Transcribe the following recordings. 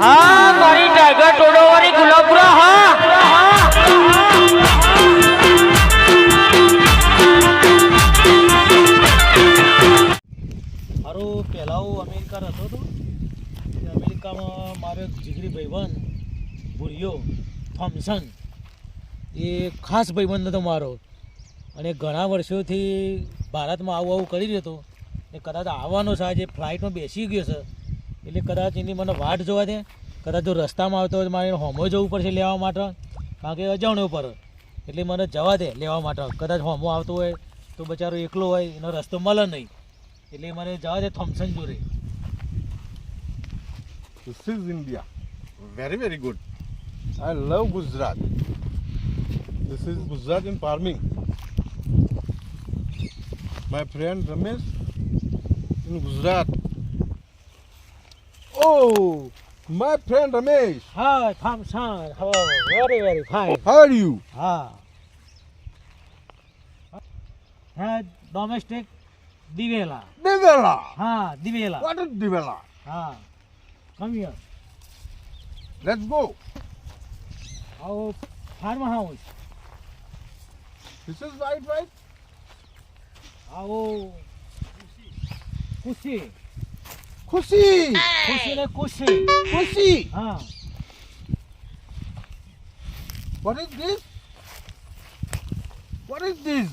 હા, મારી હા. મારો પહેલાં હું અમેરિકા રહેતો હતો. અમેરિકામાં મારો એક જીગરી ભાઈબંધ, ભૂરિયો થોમ્સન એ ખાસ ભાઈબંધ હતો મારો. અને ઘણા વર્ષોથી ભારતમાં આવું આવું કરી રહ્યો હતો. એ કદાચ આવવાનો છે, આજે ફ્લાઇટમાં બેસી ગયો છે. એટલે કદાચ એની મને વાટ જોવા દે કદાચ જો રસ્તામાં આવતો હોય મારે હોમો જવું પડશે લેવા માટે કારણ કે અજાણ્યો પર એટલે મને જવા દે લેવા માટે કદાચ હોમો આવતો હોય તો બચારો એકલો હોય એનો રસ્તો મળે નહીં એટલે મને જવા દે થોમ્સન જોડે This is India. Very, very good. I love Gujarat. This is Gujarat in farming My friend Ramesh in Gujarat. Oh, my friend Ramesh. હા થોમ્સન હો very very fine How are you? હા હા domestic દિવેલા Divela. હા દિવેલા What is Divela? હા come here Let's go. આવો farm house This is right, right? આવો ખુશી Khushi. ખુશી ને ખુશી Khushi. હા What is this? What is this?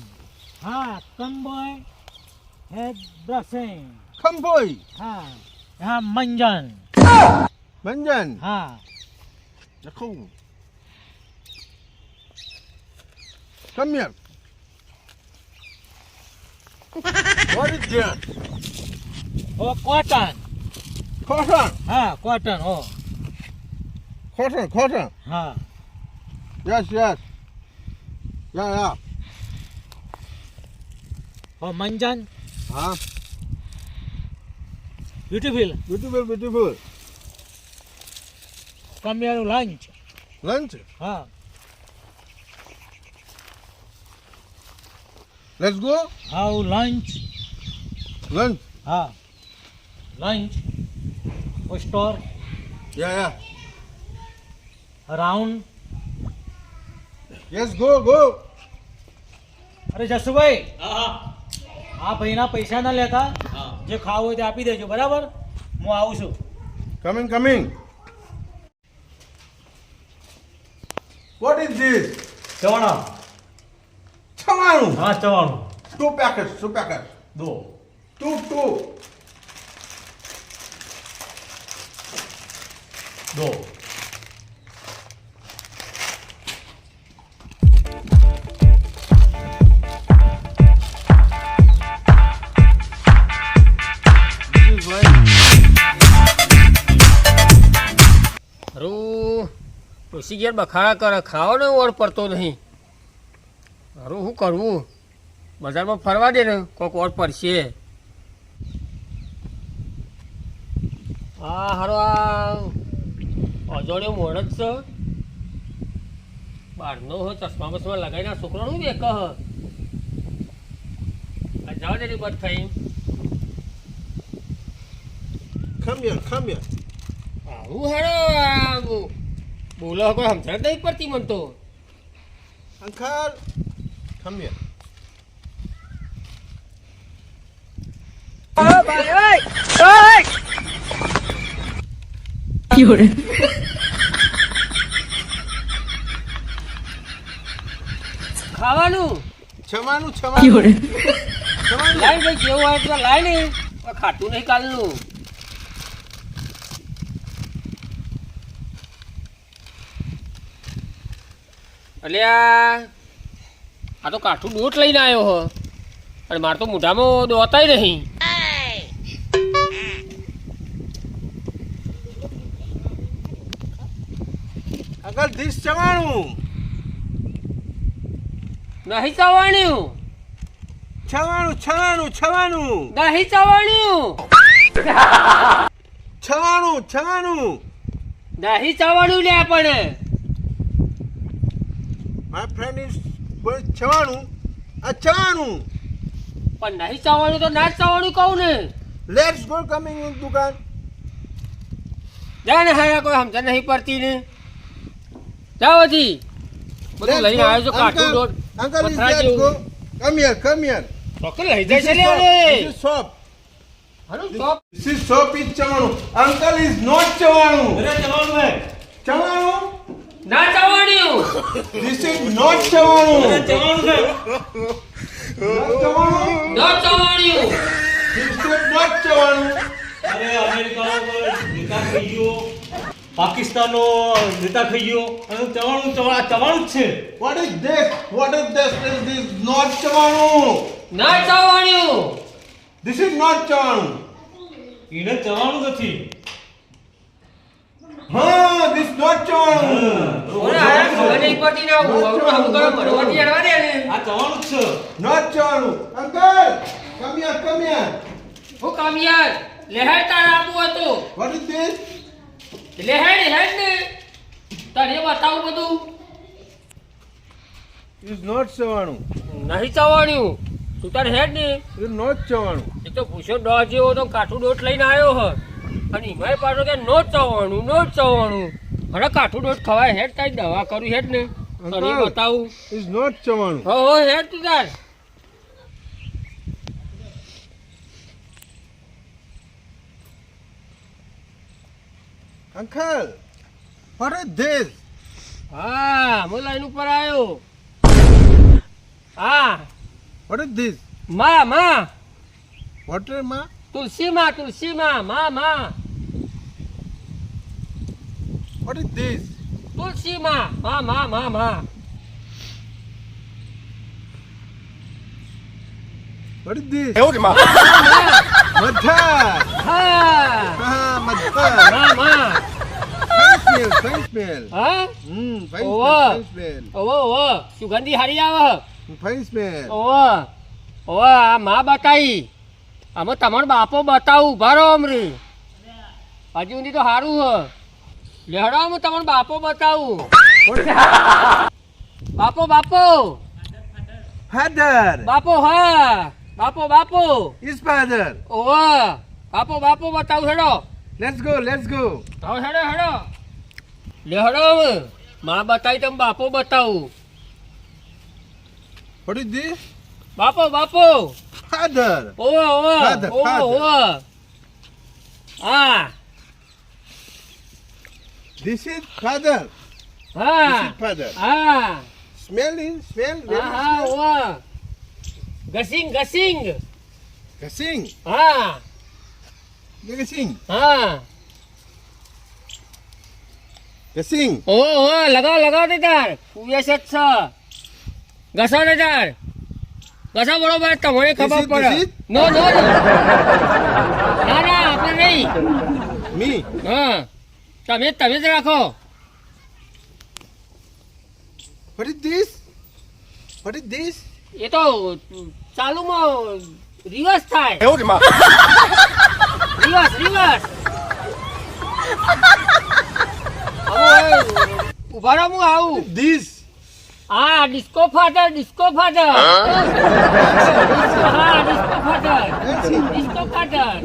હા come boy head brushing Come boy. હા હા મંજન Manjan. હા Come. Come here. what is that? ઓ કોટન. હા કોટન ઓ Cotton, cotton. હા Yes, yes. Yeah, yeah. ઓ મંજન Huh? Beautiful Beautiful, beautiful. Come here lunch Lunch. હા Let's go. How lunch Lunch. હા lunch store Yeah, yeah. Round Yes, go, go. અરે જસુભાઈ આ ભાઈના પૈસા ના લેતા જે ખાવું હોય તે આપી દેજો બરાબર હું આવું છું Coming, coming. What is this? ચવાણા Chamaru. હા ચવાણું Two packets, two packets. દો Two, two. ડોસી ઘેર બખાડા કરે ખાવાનો ઓર પડતો નહીં. હારું શું કરવું બજારમાં ફરવા દે ને કોઈક ઓર પડશે. હા હારો આ અજોડ્યો મોડ જ છે. બહારનો હો ચશ્મા બસમાં લગાવીને છોકરો શું બે કહ આ દે બધ થઈ come here. આવું હારો બોલો કોઈ સમજણ નહીં પડતી મને તો. Uncle, come here. ખાવાનું? છમાનું chamanu. Chamanu. લાઈ ભાઈ જેવું હોય તો લાઈ ને ખાટું ખાતું નહીં કાલનું. એટલે આ તો કાઠું દોટ લઈને આવ્યો હો અને મારે તો મોઢામાં દોતાય નહીં. નહીં ચવાણ્યું Chamanu, chamanu, chamanu. નહીં ચવાણ્યું Chamanu, chamanu. નહીં ચવાણ્યું લે પણ My friend is going chamanu. A chamanu. પણ નહીં ચવાણ્યું તો ના જ ચવાણ્યું કહું ને Let's go coming in Dukan. જા ને હારા કોઈ સમજ નહીં પડતી ને જાઓ હજી બધું લઈને. આવ્યો છો કાઠું Uncle, રોડ પથરા let's જેવું. go. Come here, come here. ચોક્કસ લઈ જાય છે. લે is shop. હારું chop This is shop is ચવાણું. Uncle is not ચવાણું. ચવાણું? ના જવાનું This is not ચવાણું. Not ચવાણું? ના જવાનું This is not ચવાણું. અરે અમેરિકાનો નેતા થઈ ગયો પાકિસ્તાનનો નેતા થઈ ગયો અને ચવાણું ચવાણ ચવાણું જ છે What is this? What is this? This is not ચવાણું. ના જવાનું This is not ચવાણું. એને ચવાણું નથી હા, this is not ચવાણું. ઓરે હારા ખબર નહીં પડતી ને હું હમ કરો ભરવાથી અડવા દે ને આ ચવાણું જ છે Not come here, come here. હું કામ યાર લહેર તાર આપું હતું What is this? લહેર હેડ ને તને બતાવું બધું This નોટ ચવાણું. નહીં ચવાણ્યું તું તાર હેડ ને This નોટ ચવાણું. એ તો પૂછો ડોહ જેવો તો કાઠું ડોટ લઈને આવ્યો હ અને એમાંય પાછો કે નો ચવાણું નો ચવાણું. અરે કાઠું ડોટ ખવાય હેડ તારી દવા કરું હેડ ને. તને બતાવું. ઇઝ નોટ ચવાણું. હો હો હેડ તું તાર. અંકલ what is હા હું લાઈન ઉપર આવ્યો. હા. is this? માં માં? તુલસી માં તુલસી માં માં માં What is this? તુલસી માં માં માં માં What is this? માં Madhar. હા Ah, madhar. માં માં smell, fine smell. હા Hmm, Oh, wow. fine smell. ઓવો ઓવો સુગંધી હારી આવે Fine smell. ઓવો ઓવો આ માં બતાવી આમાં તમારો બાપો બતાવું. ભરો અમરી. હજી સુધી તો સારું હ. લેડો હું તમારો બાપો બતાવું. બાપો બાપો. Father. બાપો હા. બાપો બાપો. His father. ઓવો બાપો બાપો બતાવું હેડો. લેટ્સ ગો લેટ્સ ગો હવે હેડો હેડો. લેડો માં બતાવી તમે બાપો બતાવું. What is this? બાપો બાપો. Father. Oh, oh, Father, oh, father. oh. Ah. This is father. Ah. This is father. Ah. Smelling, smell, very હા smell. ઓવો ગસિંગ ગસિંગ Gasing. હા Gasing. હા Gasing. Oh, ઓવો લગાવ લગાવ દે તાર ફૂવે છે જ તાર બરોબર તમને ખબર પડે. નો નો નો. ના આપણે નહીં. મી? હા. તમે તમે જ રાખો. What is this? What is this? એ તો ચાલુમાં રિવર્સ થાય. Reverse reverse. હવે ઊભા રહો હું આવું. This. હા ડિસ્કો ફાધર ડિસ્કો ફાધર હા disco father. Disco father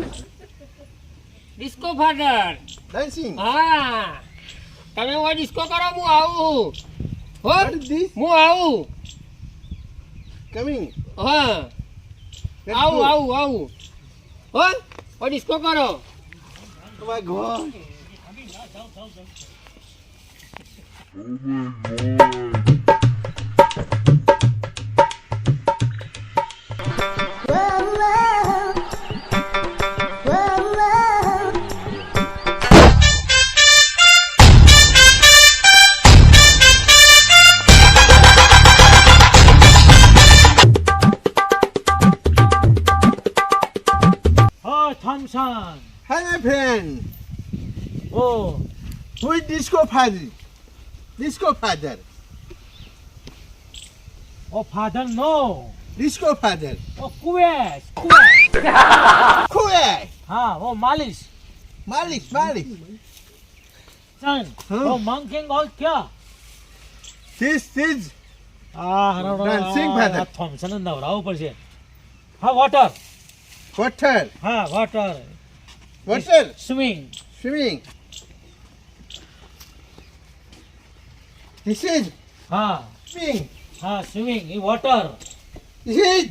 disco father Dancing. હા. તમે હું ડિસ્કો કરો હું આવું હો? હું આવું. કમિંગ હા. આવું આવું આવું. હો હવે ડિસ્કો કરો. Oh my God. હા Thompson Hi, Hello, friend. Oh, Who is Disco Father? Disco Father. Oh, father, no. Disco Father. Oh, Kuwait. Kuwait. Kuwait. હા ઓ માલિશ Malik. Son Huh? ઓ મંકિંગ ઓલ ક્યાં This is આ હરાડો Dancing father. થોમસન નવરાવું પડશે હા વોટર વોટર હા water water swimming swimming This is હા. સ્વિમિંગ હા swimming E water. This is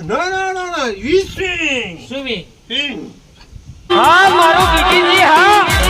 No no no no. You swing swimming swimming હા મારો બીટીજી હા.